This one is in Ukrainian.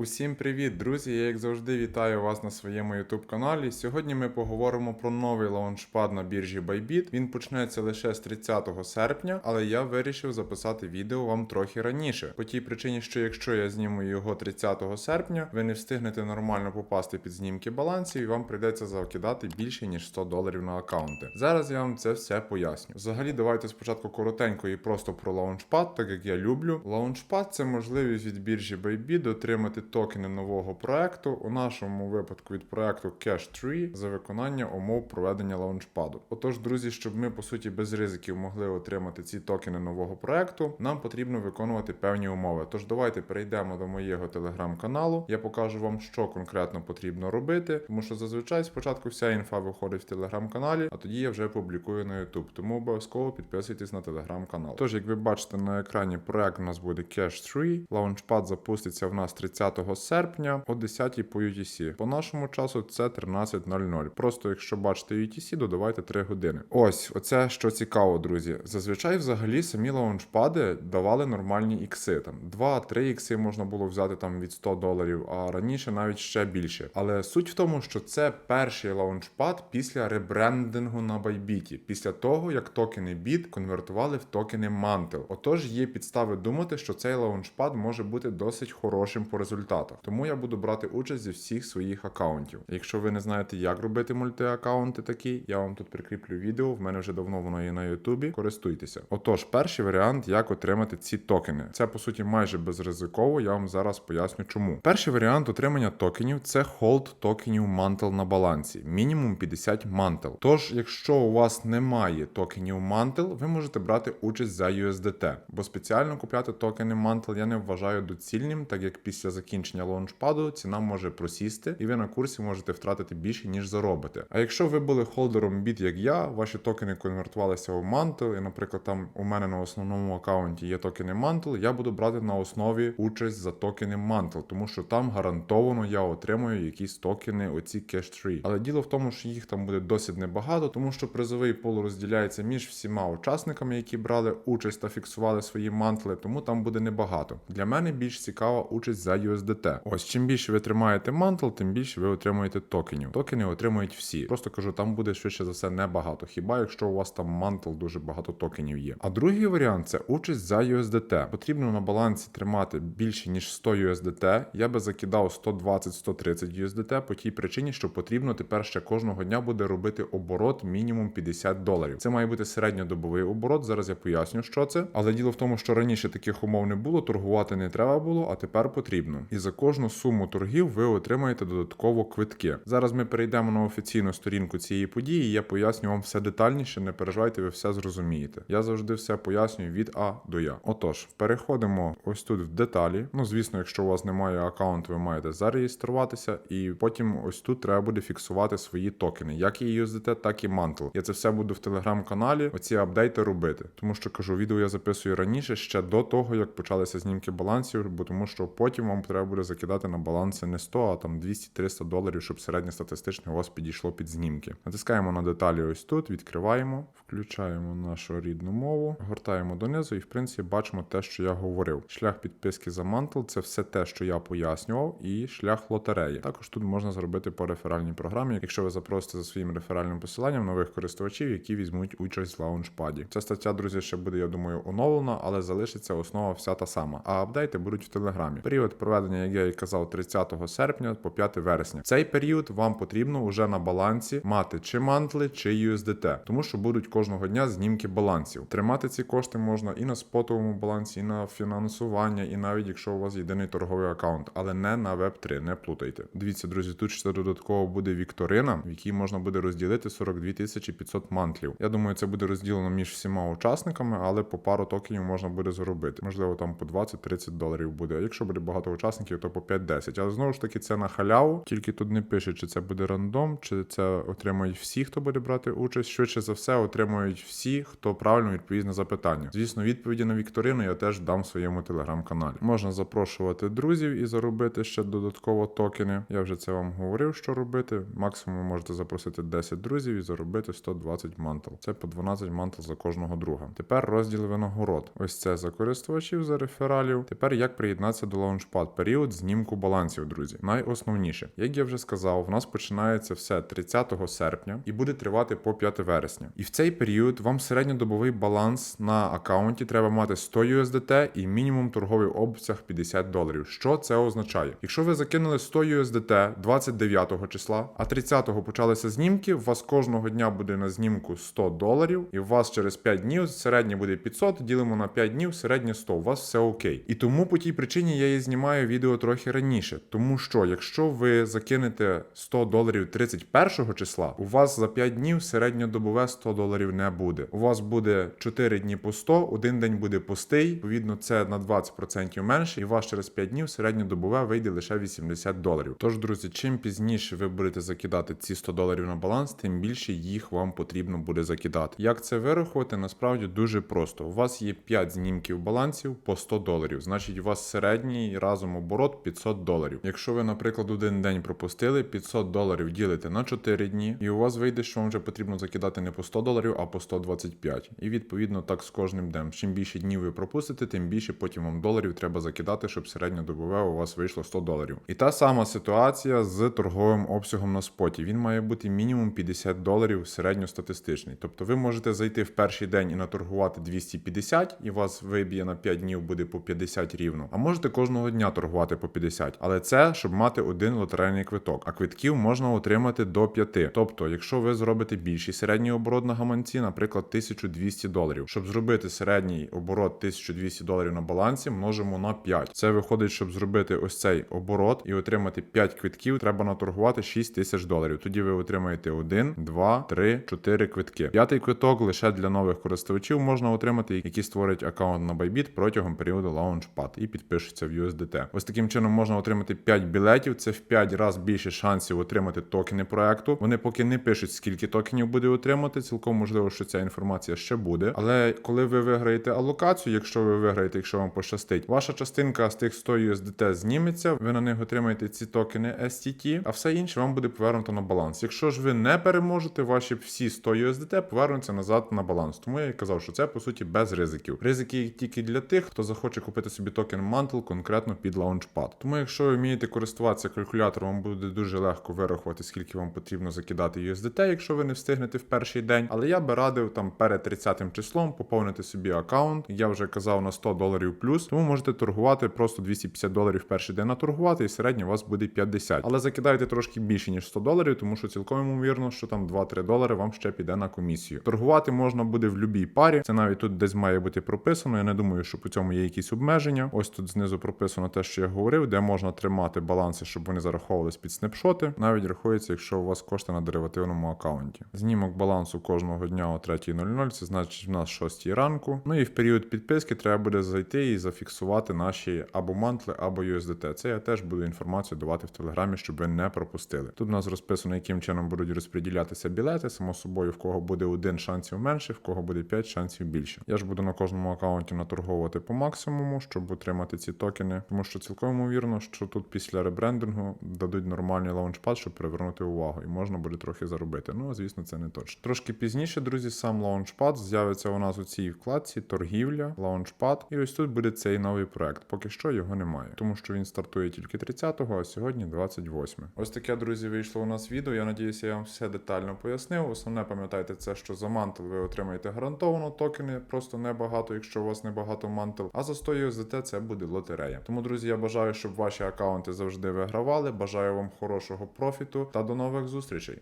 Усім привіт, друзі! Я як завжди вітаю вас на своєму YouTube каналі. Сьогодні ми поговоримо про новий лаунчпад на біржі Bybit. Він почнеться лише з 30 серпня, але я вирішив записати відео вам трохи раніше. По тій причині, що якщо я зніму його 30 серпня, ви не встигнете нормально попасти під знімки балансів і вам прийдеться закидати більше ніж 100 доларів на аккаунти. Зараз я вам це все поясню. Взагалі, давайте спочатку коротенько і просто про лаунчпад, так як я люблю. Лаунчпад це можливість від біржі Bybit отримати токени нового проекту, у нашому випадку від проекту Cash 3 за виконання умов проведення лаунчпаду. Отож, друзі, щоб ми по суті без ризиків могли отримати ці токени нового проекту, нам потрібно виконувати певні умови. Тож давайте перейдемо до моєго телеграм-каналу. Я покажу вам, що конкретно потрібно робити, тому що зазвичай спочатку вся інфа виходить в телеграм-каналі, а тоді я вже публікую на YouTube. Тому обов'язково підписуйтесь на телеграм-канал. Тож, як ви бачите на екрані, проект у нас буде Cash 3. Лаунчпад запуститься в нас 30 серпня о 10 по UTC. По нашому часу це 13.00. Просто якщо бачите UTC, додавайте 3 години. Ось, оце що цікаво, друзі. Зазвичай, взагалі, самі лаунчпади давали нормальні ікси. Там 2-3 ікси можна було взяти там від 100 доларів, а раніше навіть ще більше. Але суть в тому, що це перший лаунчпад після ребрендингу на Bybit, після того як токени BIT конвертували в токени Mantle. Отож, є підстави думати, що цей лаунчпад може бути досить хорошим по результатах. Тому я буду брати участь зі всіх своїх аккаунтів. Якщо ви не знаєте, як робити мультиаккаунти такі, я вам тут прикріплю відео. В мене вже давно воно є на Ютубі. Користуйтеся. Отож, перший варіант, як отримати ці токени. Це по суті майже безризиково. Я вам зараз поясню, чому. Перший варіант отримання токенів це холд токенів Mantle на балансі, мінімум 50 Mantle. Тож, якщо у вас немає токенів Mantle, ви можете брати участь за USDT, бо спеціально купляти токени Mantle я не вважаю доцільним, так як після закінчення лаунчпаду ціна може просісти, і ви на курсі можете втратити більше, ніж заробите. А якщо ви були холдером біт, як я, ваші токени конвертувалися у Mantle, і, наприклад, там у мене на основному аккаунті є токени Mantle, я буду брати на основі участь за токени Mantle, тому що там гарантовано я отримую якісь токени, оці 3. Але діло в тому, що їх там буде досить небагато, тому що призовий пул розділяється між всіма учасниками, які брали участь та фіксували свої мантли, тому там буде небагато. Для мене більш цікава участь за USDT. Ось чим більше ви тримаєте мантл, тим більше ви отримуєте токенів. Токени отримують всі. Просто кажу, там буде швидше за все небагато. Хіба якщо у вас там мантл дуже багато токенів є. А другий варіант це участь за USDT. Потрібно на балансі тримати більше ніж 100 USDT. Я би закидав 120-130 USDT по тій причині, що потрібно тепер ще кожного дня буде робити оборот мінімум 50 доларів. Це має бути середньодобовий оборот. Зараз я поясню, що це. Але діло в тому, що раніше таких умов не було, торгувати не треба було, а тепер потрібно. І за кожну суму торгів ви отримаєте додатково квитки. Зараз ми перейдемо на офіційну сторінку цієї події. Я поясню вам все детальніше. Не переживайте, ви все зрозумієте. Я завжди все пояснюю від А до Я. Отож, переходимо ось тут в деталі. Ну, звісно, якщо у вас немає аккаунту, ви маєте зареєструватися, і потім ось тут треба буде фіксувати свої токени, як і USDT, так і Mantle. Я це все буду в телеграм-каналі. Оці апдейти робити. Тому що кажу, відео я записую раніше ще до того, як почалися знімки балансів, бо тому що потім вам треба буде закидати на баланси не 100, а там 200-300 доларів, щоб середньостатистичне у вас підійшло під знімки. Натискаємо на деталі ось тут, відкриваємо, включаємо нашу рідну мову, гортаємо донизу і в принципі бачимо те, що я говорив. Шлях підписки за мантл це все те, що я пояснював, і шлях лотереї. Також тут можна зробити по реферальній програмі, якщо ви запросите за своїм реферальним посиланням нових користувачів, які візьмуть участь в лаунчпаді. Ця стаття, друзі, ще буде, я думаю, оновлена, але залишиться основа вся та сама. А апдейти будуть в телеграмі. Період проведення, як я і казав, 30 серпня по 5 вересня. Цей період вам потрібно уже на балансі мати чи мантли, чи USDT, тому що будуть кожного дня знімки балансів. Тримати ці кошти можна і на спотовому балансі, і на фінансування, і навіть якщо у вас єдиний торговий аккаунт, але не на web 3 не плутайте. Дивіться, друзі, тут ще додатково буде вікторина, в якій можна буде розділити 42 тисячі 500 мантлів. Я думаю, це буде розділено між всіма учасниками, але по пару токенів можна буде заробити. Можливо, там по 20-30 доларів буде. А якщо буде багато учасників, то по 5-10. Але знову ж таки, це на халяву. Тільки тут не пише, чи це буде рандом, чи це отримують всі, хто буде брати участь. Швидше за все, отримують всі, хто правильно відповість на запитання. Звісно, відповіді на вікторину я теж дам в своєму телеграм-каналі. Можна запрошувати друзів і заробити ще додатково токени. Я вже це вам говорив, що робити. Максимум можете запросити 10 друзів і заробити 120 мантл. Це по 12 мантл за кожного друга. Тепер розділ винагород. Ось це за користувачів, за рефералів. Тепер як приєднатися до лаунчпад. Період знімку балансів, друзі. Найосновніше, як я вже сказав, в нас починається все 30 серпня і буде тривати по 5 вересня. І в цей період вам середньодобовий баланс на аккаунті треба мати 100 USDT і мінімум торговий обсяг 50 доларів. Що це означає? Якщо ви закинули 100 USDT 29 числа, а 30-го почалися знімки, у вас кожного дня буде на знімку 100 доларів, і у вас через 5 днів середнє буде 500, ділимо на 5 днів, середнє 100. У вас все окей. І тому по тій причині я і знімаю відео трохи раніше. Тому що, якщо ви закинете 100 доларів 31 числа, у вас за 5 днів середньодобове 100 доларів не буде. У вас буде 4 дні по 100, один день буде пустий. Відповідно, це на 20% менше, і у вас через 5 днів середньодобове вийде лише 80 доларів. Тож, друзі, чим пізніше ви будете закидати ці 100 доларів на баланс, тим більше їх вам потрібно буде закидати. Як це вирахувати? Насправді дуже просто. У вас є 5 знімків балансів по 100 доларів. Значить, у вас середній разом оборот 500 доларів. Якщо ви, наприклад, один день пропустили, 500 доларів ділите на 4 дні, і у вас вийде, що вам вже потрібно закидати не по 100 доларів, а по 125. І відповідно так з кожним днем. Чим більше днів ви пропустите, тим більше потім вам доларів треба закидати, щоб середньодобове у вас вийшло 100 доларів. І та сама ситуація з торговим обсягом на споті. Він має бути мінімум 50 доларів середньостатистичний. Тобто ви можете зайти в перший день і наторгувати 250, і вас виб'є на 5 днів буде по 50 рівно. А можете кожного дня торгувати по 50. Але це щоб мати один лотерейний квиток. А квитків можна отримати до 5. Тобто, якщо ви зробите більший середній оборот на гаманці, наприклад, 1200 доларів. Щоб зробити середній оборот 1200 доларів на балансі, множимо на 5. Це виходить, щоб зробити ось цей оборот і отримати 5 квитків, треба наторгувати 6 тисяч доларів. Тоді ви отримаєте 1, 2, 3, 4 квитки. П'ятий квиток лише для нових користувачів можна отримати, які створять аккаунт на Bybit протягом періоду Launchpad і підпишуться в USDT. Ось таким чином можна отримати 5 білетів. Це в 5 разів більше шансів отримати токени проекту. Вони поки не пишуть, скільки токенів буде отримати. Цілком можливо, що ця інформація ще буде. Але коли ви виграєте алокацію, якщо ви виграєте, якщо вам пощастить, ваша частинка з тих 100 USDT зніметься. Ви на них отримаєте ці токени STT, а все інше вам буде повернуто на баланс. Якщо ж ви не переможете, ваші всі 100 USDT повернуться назад на баланс. Тому я і казав, що це по суті без ризиків. Ризики тільки для тих, хто захоче купити собі токен Mantle конкретно під Launchpad. Тому, якщо ви вмієте користуватися калькулятором, вам буде дуже легко вирахувати, скільки вам потрібно закидати USDT, якщо ви не встигнете в перший день. Але я би радив там перед 30 числом поповнити собі аккаунт. Я вже казав на 100 доларів плюс, тому можете торгувати просто 250 доларів перший день наторгувати, і середньо у вас буде 50. Але закидайте трошки більше ніж 100 доларів, тому що цілком ймовірно, що там 2-3 долари вам ще піде на комісію. Торгувати можна буде в будь-якій парі. Це навіть тут десь має бути прописано. Я не думаю, що по цьому є якісь обмеження. Ось тут знизу прописано те, що я говорив, де можна тримати баланси, щоб вони зараховувались під снапшоти. Навіть рахується, якщо у вас кошти на деривативному аккаунті. Знімок балансу кожного дня о 3.00, це значить в нас 6 ранку. Ну і в період підписки треба буде зайти і зафіксувати наші або мантли, або USDT. Це я теж буду інформацію давати в телеграмі, щоб ви не пропустили. Тут у нас розписано, яким чином будуть розподілятися білети. Само собою, в кого буде один шансів менше, в кого буде 5 шансів більше. Я ж буду на кожному аккаунті наторговувати по максимуму, щоб отримати ці токени, тому що цілком ймовірно, що тут після ребрендингу дадуть нормальний лаунчпад, щоб привернути увагу, і можна буде трохи заробити. Ну, звісно, це не точно. Трошки пізніше, друзі, сам лаунчпад з'явиться у нас у цій вкладці торгівля, лаунчпад, і ось тут буде цей новий проект. Поки що його немає, тому що він стартує тільки 30-го, а сьогодні 28. Ось таке, друзі, вийшло у нас відео. Я надіюся, я вам все детально пояснив. Основне пам'ятайте це, що за мантел ви отримаєте гарантовано токени, просто небагато, якщо у вас небагато мантел. А за 100 USDT це буде лотерея. Тому, друзі, я бажаю, щоб ваші аккаунти завжди вигравали. Бажаю вам хорошого профіту та до нових зустрічей.